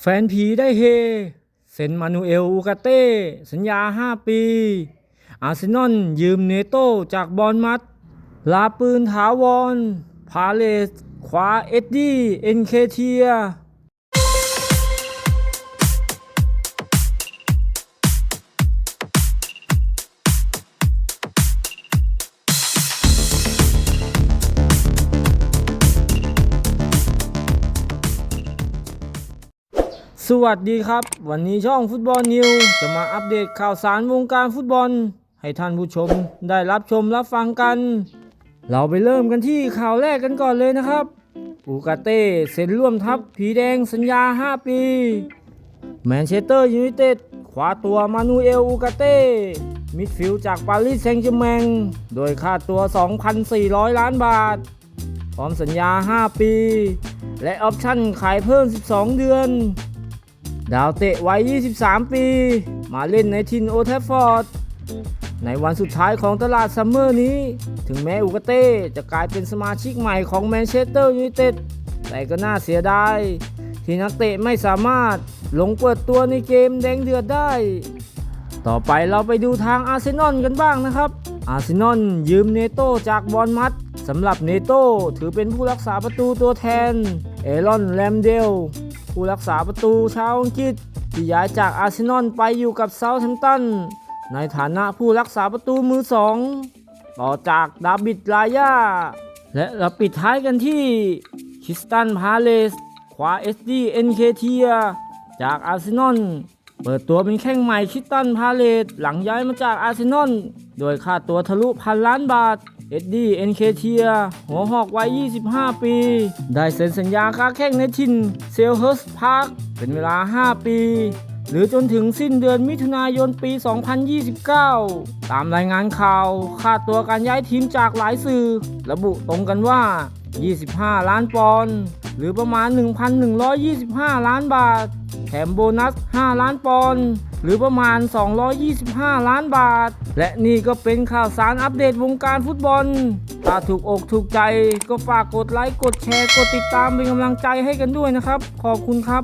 แฟนผีได้เฮ เซนมานูเอลอูกาเต้ สัญญา 5 ปี อาร์เซนอลยืมเนโต้จากบอลมัด ลาปืนถาวร พาเลส ขวาเอ็ดดี้ เอ็นเคเทีย สวัสดีครับ วันนี้ช่องฟุตบอลนิวจะมาอัปเดตข่าวสารวงการฟุตบอล ให้ท่านผู้ชมได้รับชมรับฟังกัน เราไปเริ่มกันที่ข่าวแรกกันก่อนเลยนะครับ อูกาเต้เซ็นร่วมทัพผีแดงสัญญา 5 ปีแมนเชสเตอร์ยูไนเต็ดคว้าตัวมานูเอลอูกาเต้มิดฟิลด์จากปารีสแซงต์แชร์แมงโดยค่าตัว 2,400 ล้านบาท พร้อมสัญญา 5 ปี และออปชั่นขายเพิ่ม 12 เดือน ดาวเตะวัย 23 ปี มาเล่นในทินโอแทฟฟอร์ด ในวันสุดท้ายของตลาดซัมเมอร์นี้ ถึงแม้อูกเต้จะกลายเป็นสมาชิกใหม่ของแมนเชสเตอร์ยูไนเต็ด แต่ก็น่าเสียดายที่นักเตะไม่สามารถลงเปิดตัวในเกมแดงเดือดได้ ต่อไปเราไปดูทางอาร์เซนอลกันบ้างนะครับ อาร์เซนอลยืมเนโต้จากบอลมัดสำหรับเนโต้ถือเป็นผู้รักษาประตูตัวแทน เอรอนแรมเดล ผู้รักษาประตูชาวอังกฤษที่ย้ายจากอาร์เซนอลไปอยู่กับเซาท์แฮมป์ตัน ในฐานะผู้รักษาประตูมือสอง ต่อจากดาบิดลายา และเราปิดท้ายกันที่คิสตันพาเลสขวา SD NK เทียจากอาร์เซนอลเปิดตัวเป็นแข้งใหม่คิสตันพาเลสหลังย้ายมาจากอาร์เซนอล โดยค่าตัวทะลุพันล้านบาท เอ็ดดี้เอ็นเคเทียหัวหอกวัย 25 ปี ได้เซ็นสัญญาค้าแข้งในทินเซลเฮิร์สพาร์คเป็นเวลา 5 ปี หรือจนถึงสิ้นเดือนมิถุนายนปี 2029 ตามรายงานข่าวค่าตัวการย้ายทีมจากหลายสื่อ ระบุตรงกันว่า 25 ล้านปอนด์หรือประมาณ 1,125 ล้านบาท แถมโบนัส 5 ล้านปอนด์ หรือประมาณ 225 ล้านบาท และนี่ก็เป็นข่าวสารอัปเดตวงการฟุตบอล ถ้าถูกอกถูกใจก็ฝากกดไลค์ กดแชร์ กดติดตามเป็นกำลังใจให้กันด้วยนะครับ ขอบคุณครับ